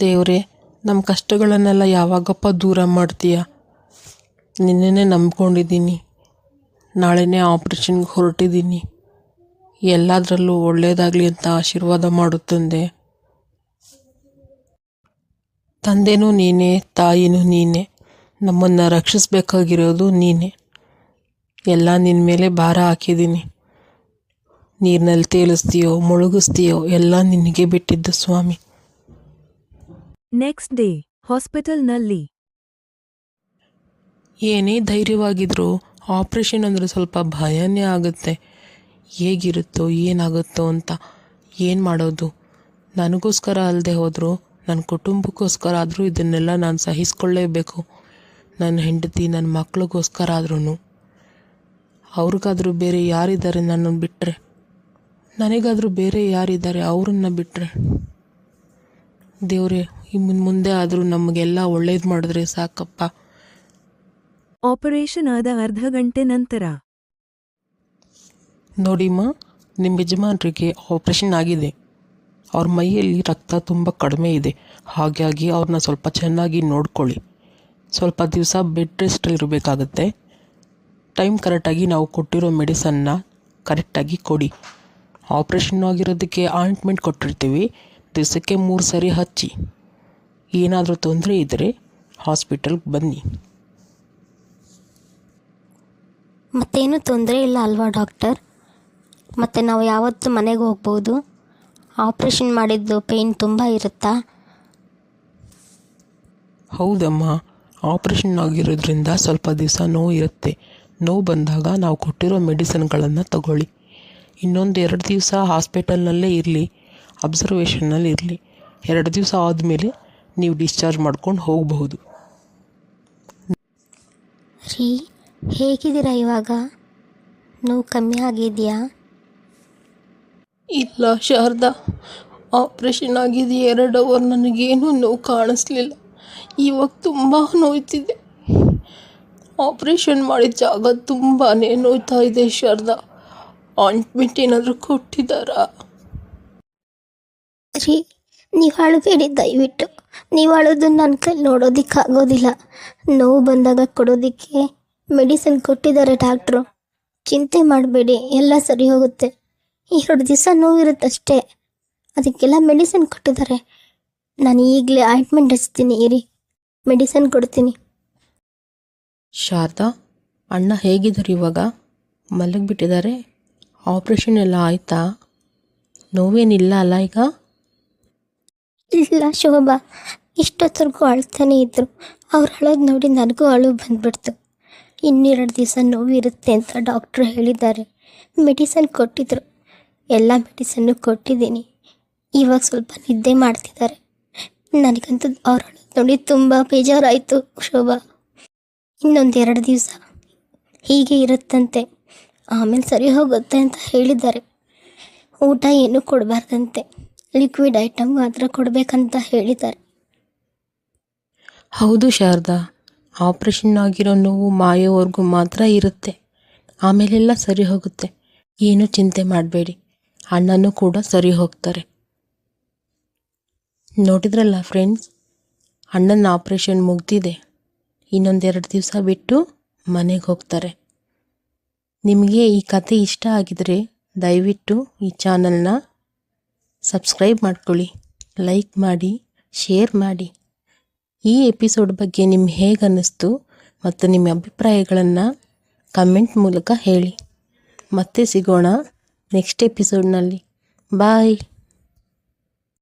ದೇವ್ರೆ ನಮ್ಮ ಕಷ್ಟಗಳನ್ನೆಲ್ಲ ಯಾವಾಗಪ್ಪ ದೂರ ಮಾಡ್ತೀಯ? ನಿನ್ನೇ ನಂಬ್ಕೊಂಡಿದ್ದೀನಿ. ನಾಳೆನೇ ಆಪ್ರೇಷನ್ಗೆ ಹೊರಟಿದ್ದೀನಿ. ಎಲ್ಲದರಲ್ಲೂ ಒಳ್ಳೆಯದಾಗಲಿ ಅಂತ ಆಶೀರ್ವಾದ ಮಾಡುತ್ತಂದೆ. ತಂದೆ ತಂದೆನೂ ನೀನೇ, ತಾಯಿನೂ ನೀನೇ. ನಮ್ಮನ್ನು ರಕ್ಷಿಸಬೇಕಾಗಿರೋದು ನೀನೇ. ಎಲ್ಲ ನಿನ್ನ ಮೇಲೆ ಭಾರ ಹಾಕಿದ್ದೀನಿ. ನೀರಿನಲ್ಲಿ ತೇಲಿಸ್ತೀಯೋ, ಮುಳುಗಿಸ್ತೀಯೋ, ಎಲ್ಲ ನಿನಗೆ ಬಿಟ್ಟಿದ್ದು ಸ್ವಾಮಿ. ನೆಕ್ಸ್ಟ್ ಡೇ ಹಾಸ್ಪಿಟಲ್ನಲ್ಲಿ ಏನೇ ಧೈರ್ಯವಾಗಿದ್ರೂ ಆಪ್ರೇಷನ್ ಅಂದರೆ ಸ್ವಲ್ಪ ಭಯನೇ ಆಗುತ್ತೆ. ಹೇಗಿರುತ್ತೋ, ಏನಾಗುತ್ತೋ ಅಂತ ಏನು ಮಾಡೋದು? ನನಗೋಸ್ಕರ ಅಲ್ಲದೆ ಹೋದರೂ ನನ್ನ ಕುಟುಂಬಕ್ಕೋಸ್ಕರ ಆದರೂ ಇದನ್ನೆಲ್ಲ ನಾನು ಸಹಿಸ್ಕೊಳ್ಳೇಬೇಕು. ನನ್ನ ಹೆಂಡತಿ ನನ್ನ ಮಕ್ಳಿಗೋಸ್ಕರ ಆದ್ರೂ ಅವ್ರಿಗಾದರೂ ಬೇರೆ ಯಾರಿದ್ದಾರೆ ನನ್ನನ್ನು ಬಿಟ್ಟರೆ ನನಗಾದರೂ ಬೇರೆ ಯಾರಿದ್ದಾರೆ ಅವ್ರನ್ನ ಬಿಟ್ಟರೆ ದೇವ್ರೆ ಇನ್ನು ಮುಂದೆ ಆದರೂ ನಮಗೆಲ್ಲ ಒಳ್ಳೇದು ಮಾಡಿದ್ರೆ ಸಾಕಪ್ಪ. ಆಪರೇಷನ್ ಆದ ಅರ್ಧ ಗಂಟೆ ನಂತರ. ನೋಡಿಮ್ಮ ನಿಮ್ಮ ಯಜಮಾನ್ರಿಗೆ ಆಪ್ರೇಷನ್ ಆಗಿದೆ. ಅವ್ರ ಮೈಯಲ್ಲಿ ರಕ್ತ ತುಂಬ ಕಡಿಮೆ ಇದೆ. ಹಾಗಾಗಿ ಅವ್ರನ್ನ ಸ್ವಲ್ಪ ಚೆನ್ನಾಗಿ ನೋಡ್ಕೊಳ್ಳಿ. ಸ್ವಲ್ಪ ದಿವಸ ಬೆಡ್ ರೆಸ್ಟಲ್ಲಿ ಇರಬೇಕಾಗತ್ತೆ. ಟೈಮ್ ಕರೆಕ್ಟಾಗಿ ನಾವು ಕೊಟ್ಟಿರೋ ಮೆಡಿಸನ್ನ ಕರೆಕ್ಟಾಗಿ ಕೊಡಿ. ಆಪ್ರೇಷನ್ ಆಗಿರೋದಕ್ಕೆ ಆಯಿಂಟ್ಮೆಂಟ್ ಕೊಟ್ಟಿರ್ತೀವಿ. ದಿವಸಕ್ಕೆ ಮೂರು ಸರಿ ಹಚ್ಚಿ. ಏನಾದರೂ ತೊಂದರೆ ಇದ್ದರೆ ಹಾಸ್ಪಿಟಲ್ಗೆ ಬನ್ನಿ. ಮತ್ತೇನು ತೊಂದರೆ ಇಲ್ಲ ಅಲ್ವಾ ಡಾಕ್ಟರ್? ಮತ್ತು ನಾವು ಯಾವತ್ತು ಮನೆಗೆ ಹೋಗ್ಬೋದು? ಆಪ್ರೇಷನ್ ಮಾಡಿದ್ದು ಪೇಯ್ನ್ ತುಂಬ ಇರುತ್ತಾ? ಹೌದಮ್ಮ ಆಪ್ರೇಷನ್ ಆಗಿರೋದ್ರಿಂದ ಸ್ವಲ್ಪ ದಿವಸ ನೋವು ಇರುತ್ತೆ. ನೋವು ಬಂದಾಗ ನಾವು ಕೊಟ್ಟಿರೋ ಮೆಡಿಸಿನ್ಗಳನ್ನು ತಗೊಳ್ಳಿ. ಇನ್ನೊಂದು ಎರಡು ದಿವಸ ಹಾಸ್ಪಿಟಲ್ನಲ್ಲೇ ಇರಲಿ ಅಬ್ಸರ್ವೇಷನ್ನಲ್ಲಿ ಇರಲಿ. ಎರಡು ದಿವಸ ಆದಮೇಲೆ ನೀವು ಡಿಸ್ಚಾರ್ಜ್ ಮಾಡ್ಕೊಂಡು ಹೋಗಬಹುದು. ರೀ ಹೇಗಿದ್ದೀರಾ ಇವಾಗ? ನೋವು ಕಮ್ಮಿ ಆಗಿದೆಯಾ? ಇಲ್ಲ ಶಾರದಾ ಆಪ್ರೇಷನ್ ಆಗಿದೆ ಎರಡು ಅವರ್ ನನಗೇನು ನೋವು ಕಾಣಿಸ್ಲಿಲ್ಲ. ಇವಾಗ ತುಂಬ ನೋಯ್ತಿದೆ. ಆಪ್ರೇಷನ್ ಮಾಡಿದ ಜಾಗ ತುಂಬಾ ನೋಯ್ತಾ ಇದೆ ಶಾರದಾ. ಆಯಿಂಟ್ಮೆಂಟ್ ಏನಾದರೂ ಕೊಟ್ಟಿದ್ದಾರಾ? ರೀ ನೀವು ಅಳಬೇಡಿ ದಯವಿಟ್ಟು. ನೀವು ಅಳೋದನ್ನು ನನ್ನ ಕೈ ನೋಡೋದಕ್ಕಾಗೋದಿಲ್ಲ. ನೋವು ಬಂದಾಗ ಕೊಡೋದಕ್ಕೆ ಮೆಡಿಸಿನ್ ಕೊಟ್ಟಿದ್ದಾರೆ ಡಾಕ್ಟ್ರು. ಚಿಂತೆ ಮಾಡಬೇಡಿ, ಎಲ್ಲ ಸರಿ ಹೋಗುತ್ತೆ. ಎರಡು ದಿವಸ ನೋವಿರುತ್ತಷ್ಟೇ. ಅದಕ್ಕೆಲ್ಲ ಮೆಡಿಸಿನ್ ಕೊಟ್ಟಿದ್ದಾರೆ. ನಾನು ಈಗಲೇ ಆಯಿಂಟ್ಮೆಂಟ್ ಹಚ್ತೀನಿ, ಇರಿ. ಮೆಡಿಸಿನ್ ಕೊಡ್ತೀನಿ. ಶಾರದಾ, ಅಣ್ಣ ಹೇಗಿದ್ದಾರೆ ಇವಾಗ? ಮಲಗಿಬಿಟ್ಟಿದ್ದಾರೆ. ಆಪ್ರೇಷನ್ ಎಲ್ಲ ಆಯಿತಾ? ನೋವೇನಿಲ್ಲ ಅಲ್ಲ ಈಗ? ಇಲ್ಲ ಶೋಭಾ, ಇಷ್ಟೊತ್ತರೆಗೂ ಅಳ್ತಾನೆ ಇದ್ದರು ಅವ್ರು ಅಳೋದು ನೋಡಿ ನನಗೂ ಅಳು ಬಂದ್ಬಿಡ್ತು. ಇನ್ನೆರಡು ದಿವಸ ನೋವಿರುತ್ತೆ ಅಂತ ಡಾಕ್ಟ್ರು ಹೇಳಿದ್ದಾರೆ. ಮೆಡಿಸನ್ ಕೊಟ್ಟಿದ್ರು. ಎಲ್ಲ ಮೆಡಿಸನ್ನು ಕೊಟ್ಟಿದ್ದೀನಿ. ಇವಾಗ ಸ್ವಲ್ಪ ನಿದ್ದೆ ಮಾಡ್ತಿದ್ದಾರೆ. ನನಗಂತೂ ಅವ್ರು ಅಳೋದು ನೋಡಿ ತುಂಬ ಬೇಜಾರಾಯಿತು ಶೋಭಾ. ಇನ್ನೊಂದು ಎರಡು ದಿವಸ ಹೀಗೆ ಇರುತ್ತಂತೆ. ಆಮೇಲೆ ಸರಿ ಹೋಗುತ್ತೆ ಅಂತ ಹೇಳಿದ್ದಾರೆ. ಊಟ ಏನೂ ಕೊಡಬಾರ್ದಂತೆ. ಲಿಕ್ವಿಡ್ ಐಟಮ್ ಮಾತ್ರ ಕೊಡಬೇಕಂತ ಹೇಳಿದ್ದಾರೆ. ಹೌದು ಶಾರದಾ ಆಪ್ರೇಷನ್ ಆಗಿರೋ ನೋವು ಮಾಯೋವರೆಗೂ ಮಾತ್ರ ಇರುತ್ತೆ. ಆಮೇಲೆಲ್ಲ ಸರಿ ಹೋಗುತ್ತೆ. ಏನು ಚಿಂತೆ ಮಾಡಬೇಡಿ, ಅಣ್ಣನೂ ಕೂಡ ಸರಿ ಹೋಗ್ತಾರೆ. ನೋಡಿದ್ರಲ್ಲ ಫ್ರೆಂಡ್ಸ್ ಅಣ್ಣನ ಆಪ್ರೇಷನ್ ಮುಗ್ದಿದೆ. ಇನ್ನೊಂದೆರಡು ದಿವಸ ಬಿಟ್ಟು ಮನೆಗೆ ಹೋಗ್ತಾರೆ. ನಿಮಗೆ ಈ ಕತೆ ಇಷ್ಟ ಆಗಿದರೆ ದಯವಿಟ್ಟು ಈ ಚಾನಲ್ನ ಸಬ್ಸ್ಕ್ರೈಬ್ ಮಾಡ್ಕೊಳ್ಳಿ ಲೈಕ್ ಮಾಡಿ ಶೇರ್ ಮಾಡಿ. ಈ ಎಪಿಸೋಡ್ ಬಗ್ಗೆ ನಿಮ್ಗೆ ಹೇಗೆ ಅನ್ನಿಸ್ತು ಮತ್ತು ನಿಮ್ಮ ಅಭಿಪ್ರಾಯಗಳನ್ನು ಕಮೆಂಟ್ ಮೂಲಕ ಹೇಳಿ. ಮತ್ತೆ ಸಿಗೋಣ ನೆಕ್ಸ್ಟ್ ಎಪಿಸೋಡ್ನಲ್ಲಿ ಬಾಯ್